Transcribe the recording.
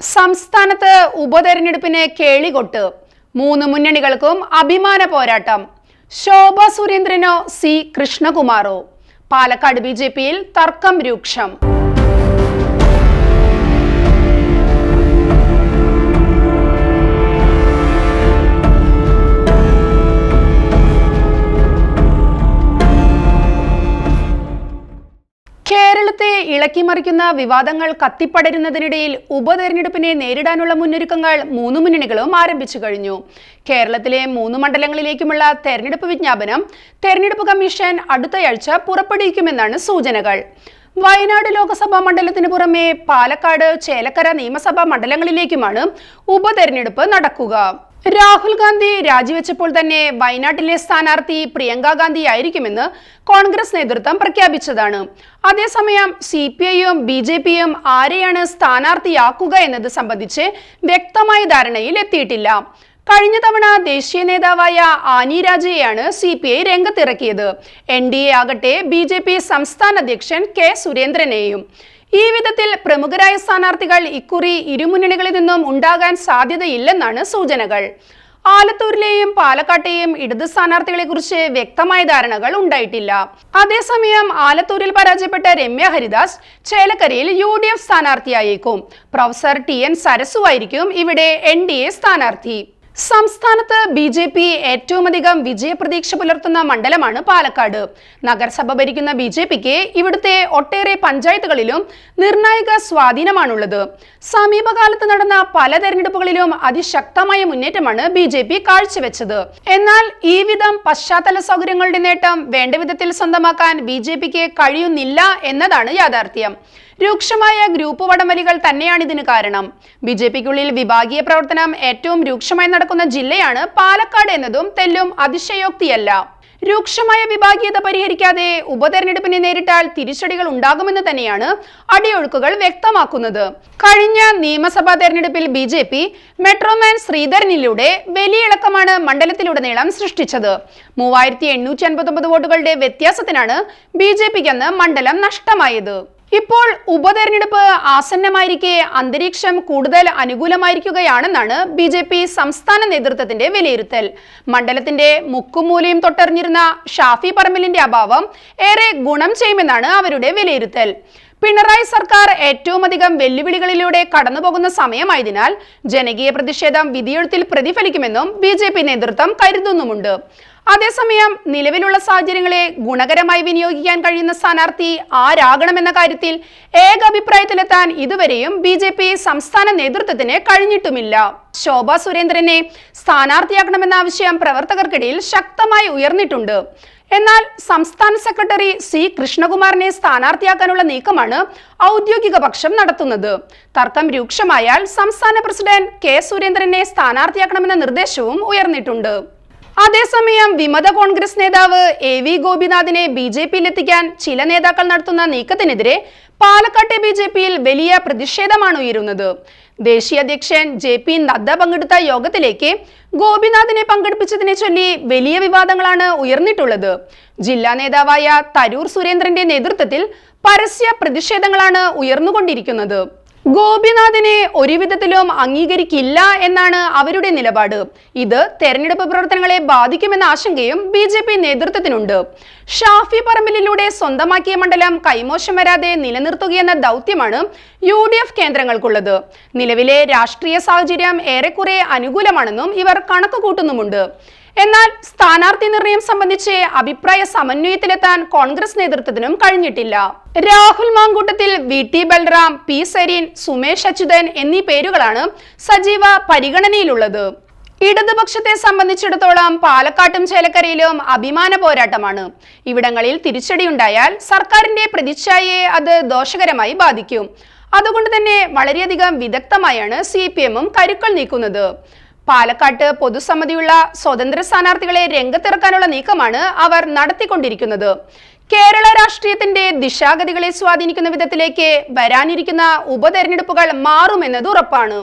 സംസ്ഥാനത്ത് ഉപതെരഞ്ഞെടുപ്പിന് കേളികൊട്ട് മൂന്ന് മുന്നണികൾക്കും അഭിമാന പോരാട്ടം. ശോഭ സുരേന്ദ്രനോ സി കൃഷ്ണകുമാറോ. പാലക്കാട് ബി തർക്കം രൂക്ഷം. ഇളക്കിമറിക്കുന്ന വിവാദങ്ങൾ കത്തിപ്പടരുന്നതിനിടയിൽ ഉപതെരഞ്ഞെടുപ്പിനെ നേരിടാനുള്ള മുന്നൊരുക്കങ്ങൾ മൂന്ന് മുന്നണികളും ആരംഭിച്ചു കഴിഞ്ഞു. കേരളത്തിലെ മൂന്ന് മണ്ഡലങ്ങളിലേക്കുമുള്ള തെരഞ്ഞെടുപ്പ് വിജ്ഞാപനം തെരഞ്ഞെടുപ്പ് കമ്മീഷൻ അടുത്തയാഴ്ച പുറപ്പെടുവിക്കുമെന്നാണ് സൂചനകൾ. വയനാട് ലോക്സഭാ മണ്ഡലത്തിന് പുറമെ പാലക്കാട് ചേലക്കര നിയമസഭാ മണ്ഡലങ്ങളിലേക്കുമാണ് ഉപതെരഞ്ഞെടുപ്പ് നടക്കുക. രാഹുൽ ഗാന്ധി രാജിവെച്ചപ്പോൾ തന്നെ വയനാട്ടിലെ സ്ഥാനാർത്ഥി പ്രിയങ്ക ഗാന്ധി ആയിരിക്കുമെന്ന് കോൺഗ്രസ് നേതൃത്വം പ്രഖ്യാപിച്ചതാണ്. അതേസമയം സി പി ഐയും ബി ജെ പിയും ആരെയാണ് സ്ഥാനാർത്ഥിയാക്കുക എന്നത് സംബന്ധിച്ച് വ്യക്തമായ ധാരണയിൽ എത്തിയിട്ടില്ല. കഴിഞ്ഞ തവണ ദേശീയ നേതാവായ ആനി രാജയെയാണ് സി പി ഐ രംഗത്തിറക്കിയത്. എൻ ഡി എ ആകട്ടെ ബി ജെ പി സംസ്ഥാന അധ്യക്ഷൻ കെ സുരേന്ദ്രനെയും. ഈ വിധത്തിൽ പ്രമുഖരായ സ്ഥാനാർത്ഥികൾ ഇക്കുറി ഇരുമുന്നണികളിൽ നിന്നും ഉണ്ടാകാൻ സാധ്യതയില്ലെന്നാണ് സൂചനകൾ. ആലത്തൂരിലെയും പാലക്കാട്ടെയും ഇടത് സ്ഥാനാർത്ഥികളെ കുറിച്ച് വ്യക്തമായ ധാരണകൾ ഉണ്ടായിട്ടില്ല. അതേസമയം ആലത്തൂരിൽ പരാജയപ്പെട്ട രമ്യ ഹരിദാസ് ചേലക്കരയിൽ യു ഡി എഫ് സ്ഥാനാർത്ഥിയായേക്കും. പ്രൊഫസർ ടി എൻ സരസുവായിരിക്കും ഇവിടെ എൻ ഡി എ സ്ഥാനാർത്ഥി. സംസ്ഥാനത്ത് ബി ജെ പി ഏറ്റവുമധികം വിജയപ്രതീക്ഷ പുലർത്തുന്ന മണ്ഡലമാണ് പാലക്കാട്. നഗരസഭ ഭരിക്കുന്ന ബി ജെ പിക്ക് ഇവിടുത്തെ ഒട്ടേറെ പഞ്ചായത്തുകളിലും നിർണായക സ്വാധീനമാണുള്ളത്. സമീപകാലത്ത് നടന്ന പല തെരഞ്ഞെടുപ്പുകളിലും അതിശക്തമായ മുന്നേറ്റമാണ് ബി ജെ പി കാഴ്ചവെച്ചത്. എന്നാൽ ഈ വിധം പശ്ചാത്തല സൗകര്യങ്ങളുടെ നേട്ടം വേണ്ട വിധത്തിൽ സ്വന്തമാക്കാൻ ബി ജെ പിക്ക് കഴിയുന്നില്ല എന്നതാണ് യാഥാർത്ഥ്യം. രൂക്ഷമായ ഗ്രൂപ്പ് വടംവലികൾ തന്നെയാണ് ഇതിന് കാരണം. ബി ജെ പിക്കുള്ളിൽ വിഭാഗീയ പ്രവർത്തനം ഏറ്റവും രൂക്ഷമായി നടക്കുന്ന ജില്ലയാണ് പാലക്കാട് എന്നതും തെല്ലും അതിശയോക്തിയല്ല. രൂക്ഷമായ വിഭാഗീയത പരിഹരിക്കാതെ ഉപതെരഞ്ഞെടുപ്പിനെ നേരിട്ടാൽ തിരിച്ചടികൾ ഉണ്ടാകുമെന്ന് തന്നെയാണ് അടിയൊഴുക്കുകൾ വ്യക്തമാക്കുന്നത്. കഴിഞ്ഞ നിയമസഭാ തെരഞ്ഞെടുപ്പിൽ ബി ജെ പി മെട്രോമാൻ ശ്രീധരനിലൂടെ വലിയ ഇളക്കമാണ് മണ്ഡലത്തിലുടനീളം സൃഷ്ടിച്ചത്. മൂവായിരത്തി എണ്ണൂറ്റി വോട്ടുകളുടെ വ്യത്യാസത്തിനാണ് ബി ജെ പിക്ക് അന്ന് മണ്ഡലം നഷ്ടമായത്. ഇപ്പോൾ ഉപതെരഞ്ഞെടുപ്പ് ആസന്നമായിരിക്കെ അന്തരീക്ഷം കൂടുതൽ അനുകൂലമായിരിക്കുകയാണെന്നാണ് ബി ജെ പി സംസ്ഥാന നേതൃത്വത്തിന്റെ വിലയിരുത്തൽ. മണ്ഡലത്തിന്റെ മുക്കുമൂലയും തൊട്ടറിഞ്ഞിരുന്ന ഷാഫി പറമ്പലിന്റെ അഭാവം ഏറെ ഗുണം ചെയ്യുമെന്നാണ് അവരുടെ വിലയിരുത്തൽ. പിണറായി സർക്കാർ ഏറ്റവും അധികം വെല്ലുവിളികളിലൂടെ കടന്നുപോകുന്ന സമയമായതിനാൽ ജനകീയ പ്രതിഷേധം വിധിയെഴുത്തിൽ പ്രതിഫലിക്കുമെന്നും ബി ജെ പി നേതൃത്വം കരുതുന്നുമുണ്ട്. അതേസമയം നിലവിലുള്ള സാഹചര്യങ്ങളെ ഗുണകരമായി വിനിയോഗിക്കാൻ കഴിയുന്ന സ്ഥാനാർത്ഥി ആരാകണമെന്ന കാര്യത്തിൽ ഏകാഭിപ്രായത്തിലെത്താൻ ഇതുവരെയും ബി ജെ പി സംസ്ഥാന നേതൃത്വത്തിന് കഴിഞ്ഞിട്ടുമില്ല. ശോഭ സുരേന്ദ്രനെ സ്ഥാനാർത്ഥിയാക്കണമെന്ന ആവശ്യം പ്രവർത്തകർക്കിടയിൽ ശക്തമായി ഉയർന്നിട്ടുണ്ട്. എന്നാൽ സംസ്ഥാന സെക്രട്ടറി സി കൃഷ്ണകുമാറിനെ സ്ഥാനാർത്ഥിയാക്കാനുള്ള നീക്കമാണ് ഔദ്യോഗിക പക്ഷം നടത്തുന്നത്. തർക്കം രൂക്ഷമായാൽ സംസ്ഥാന പ്രസിഡന്റ് കെ സുരേന്ദ്രനെ സ്ഥാനാർത്ഥിയാക്കണമെന്ന നിർദ്ദേശവും ഉയർന്നിട്ടുണ്ട്. അതേസമയം വിമത കോൺഗ്രസ് നേതാവ് എ വി ഗോപിനാഥിനെ ബി ജെ പിയിലെത്തിക്കാൻ ചില നേതാക്കൾ നടത്തുന്ന നീക്കത്തിനെതിരെ പാലക്കാട്ടെ ബി ജെ പിയിൽ വലിയ പ്രതിഷേധമാണ് ഉയരുന്നത്. ദേശീയ അധ്യക്ഷൻ ജെ പി നദ്ദ പങ്കെടുത്ത യോഗത്തിലേക്ക് ഗോപിനാഥിനെ പങ്കെടുപ്പിച്ചതിനെ ചൊല്ലി വലിയ വിവാദങ്ങളാണ് ഉയർന്നിട്ടുള്ളത്. ജില്ലാ നേതാവായ തരൂർ സുരേന്ദ്രന്റെ നേതൃത്വത്തിൽ പരസ്യ പ്രതിഷേധങ്ങളാണ് ഉയർന്നുകൊണ്ടിരിക്കുന്നത്. ഗോപിനാഥിനെ ഒരു വിധത്തിലും അംഗീകരിക്കില്ല എന്നാണ് അവരുടെ നിലപാട്. ഇത് തെരഞ്ഞെടുപ്പ് പ്രവർത്തനങ്ങളെ ബാധിക്കുമെന്ന ആശങ്കയും ബി ജെ പി നേതൃത്വത്തിനുണ്ട്. ഷാഫി പറമ്പിലിലൂടെ സ്വന്തമാക്കിയ മണ്ഡലം കൈമോശം വരാതെ നിലനിർത്തുകയെന്ന ദൗത്യമാണ് യു ഡി എഫ് കേന്ദ്രങ്ങൾക്കുള്ളത്. നിലവിലെ രാഷ്ട്രീയ സാഹചര്യം ഏറെക്കുറെ അനുകൂലമാണെന്നും ഇവർ കണക്ക് കൂട്ടുന്നുമുണ്ട് എന്നാൽ സ്ഥാനാർത്ഥി നിർണയം സംബന്ധിച്ച് അഭിപ്രായ സമന്വയത്തിലെത്താൻ കോൺഗ്രസ് നേതൃത്വത്തിനും കഴിഞ്ഞിട്ടില്ല. Rahul Mamkootathil V T Balram P Sarin Sumesh Achuthan എന്നീ പേരുകളാണ് സജീവ പരിഗണനയിലുള്ളത്. ഇടതുപക്ഷത്തെ സംബന്ധിച്ചിടത്തോളം പാലക്കാട്ടും ചേലക്കരയിലും അഭിമാന പോരാട്ടമാണ്. ഇവിടങ്ങളിൽ തിരിച്ചടിയുണ്ടായാൽ സർക്കാരിന്റെ പ്രതിച്ഛായയെ അത് ദോഷകരമായി ബാധിക്കും. അതുകൊണ്ട് തന്നെ വളരെയധികം വിദഗ്ധമായാണ് സി പി എമ്മും കരുക്കൾ നീക്കുന്നത്. പാലക്കാട്ട് പൊതുസമ്മതിയുള്ള സ്വതന്ത്ര സ്ഥാനാർത്ഥികളെ രംഗത്തിറക്കാനുള്ള നീക്കമാണ് അവർ നടത്തിക്കൊണ്ടിരിക്കുന്നത്. കേരള രാഷ്ട്രീയത്തിന്റെ ദിശാഗതികളെ സ്വാധീനിക്കുന്ന വിധത്തിലേക്ക് വരാനിരിക്കുന്ന ഉപതെരഞ്ഞെടുപ്പുകൾ മാറുമെന്നത് ഉറപ്പാണ്.